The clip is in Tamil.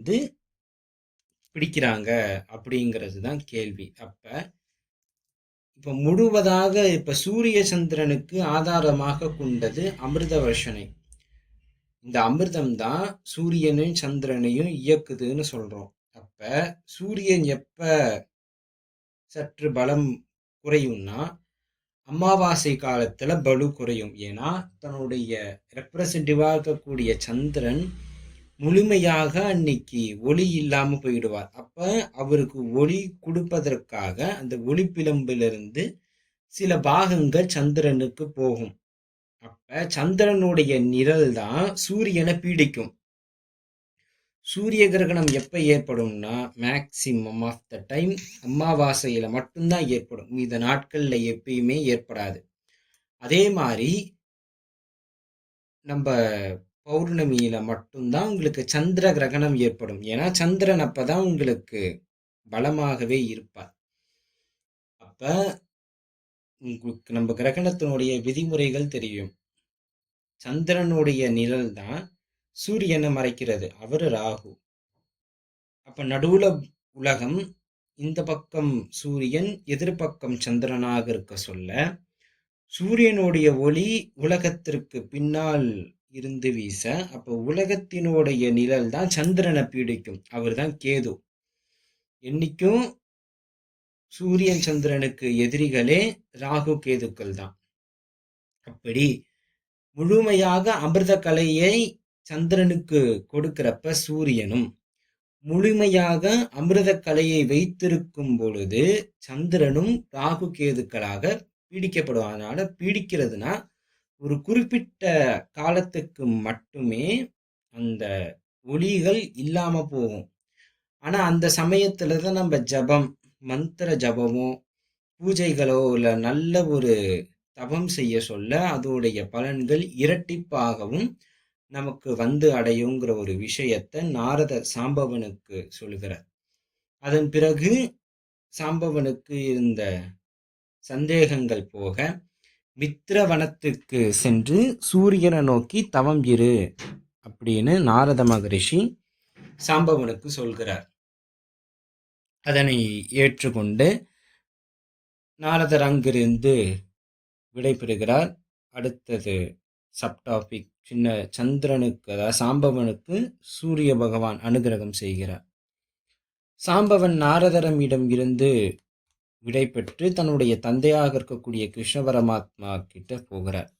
வந்து பிடிக்கிறாங்க அப்படிங்கிறது தான் கேள்வி. அப்போ இப்போ முழுவதாக இப்போ சூரிய சந்திரனுக்கு ஆதாரமாக கொண்டது அமிர்த வருஷனை இந்த அமிர்தம் தான் சூரியனையும் சந்திரனையும் இயக்குதுன்னு சொல்கிறோம் அப்போ சூரியன் எப்போ சற்று பலம் குறையும்னா அமாவாசை காலத்தில் பலு குறையும். ஏன்னா தன்னுடைய ரெப்ரசன்டிவாக இருக்கக்கூடிய சந்திரன் முழுமையாக அன்னைக்கு ஒளி இல்லாம போயிடுவார். அப்ப அவருக்கு ஒளி கொடுப்பதற்காக அந்த ஒளிப்பிழம்பிலிருந்து சில பாகங்கள் சந்திரனுக்கு போகும். அப்ப சந்திரனுடைய நிழல் தான் சூரியனை பீடிக்கும். சூரிய கிரகணம் எப்போ ஏற்படும்னா மேக்சிமம் ஆஃப் த டைம் அமாவாசையில் மட்டும்தான் ஏற்படும். இந்த நாட்களில் எப்பயுமே ஏற்படாது. அதே மாதிரி நம்ம பௌர்ணமியில் மட்டும்தான் உங்களுக்கு சந்திர கிரகணம் ஏற்படும். ஏன்னா சந்திரன் அப்போ தான் உங்களுக்கு பலமாகவே இருப்பார். அப்போ உங்களுக்கு நம்ம கிரகணத்தினுடைய விதிமுறைகள் தெரியும். சந்திரனுடைய நிழல் தான் சூரியனை மறைக்கிறது. அவர் ராகு. அப்போ நடுவுல உலகம் இந்த பக்கம் சூரியன் எதிர்பக்கம் சந்திரனாக இருக்க சொல்ல சூரியனுடைய ஒளி உலகத்திற்கு பின்னால் இருந்து வீச அப்போ உலகத்தினுடைய நிழல் தான் சந்திரனை பீடிக்கும். அவர் தான் கேது. என்னைக்கும் சூரியன் சந்திரனுக்கு எதிரிகளே ராகு கேதுக்கள் தான். அப்படி முழுமையாக அமிர்த கலையை சந்திரனுக்கு கொடுக்கிறப்ப சூரியனும் முழுமையாக அமிர்த கலையை வைத்திருக்கும் பொழுது சந்திரனும் ராகு கேதுக்களாக பீடிக்கப்படும் அதனால பீடிக்கிறதுனா ஒரு குறிப்பிட்ட காலத்துக்கு மட்டுமே அந்த ஒளிகள் இல்லாமல் போகும். ஆனால் அந்த சமயத்தில் தான் நம்ம ஜபம் மந்திர ஜபமோ பூஜைகளோ இல்லை நல்ல ஒரு தபம் செய்ய சொல்ல அதோடைய பலன்கள் இரட்டிப்பாகவும் நமக்கு வந்து அடையுங்கிற ஒரு விஷயத்த நாரத சாம்பவனுக்கு சொல்கிறார் அதன் பிறகு சாம்பவனுக்கு இருந்த சந்தேகங்கள் போக மித்திரவனத்துக்கு சென்று சூரியனை நோக்கி தவம் இரு அப்படின்னு நாரத மகரிஷி சாம்பவனுக்கு சொல்கிறார். அதனை ஏற்றுக்கொண்டு நாரதர் அங்கிருந்து விடைபெறுகிறார். அடுத்தது சப்டாபிக் சின்ன சந்திரனுக்கு அதாவது சாம்பவனுக்கு சூரிய பகவான் அனுகிரகம் செய்கிறார். சாம்பவன் நாரதரமிடம் இருந்து விடை பெற்று தன்னுடைய தந்தையாக இருக்கக்கூடிய கிருஷ்ண பரமாத்மா கிட்ட போகிறார்.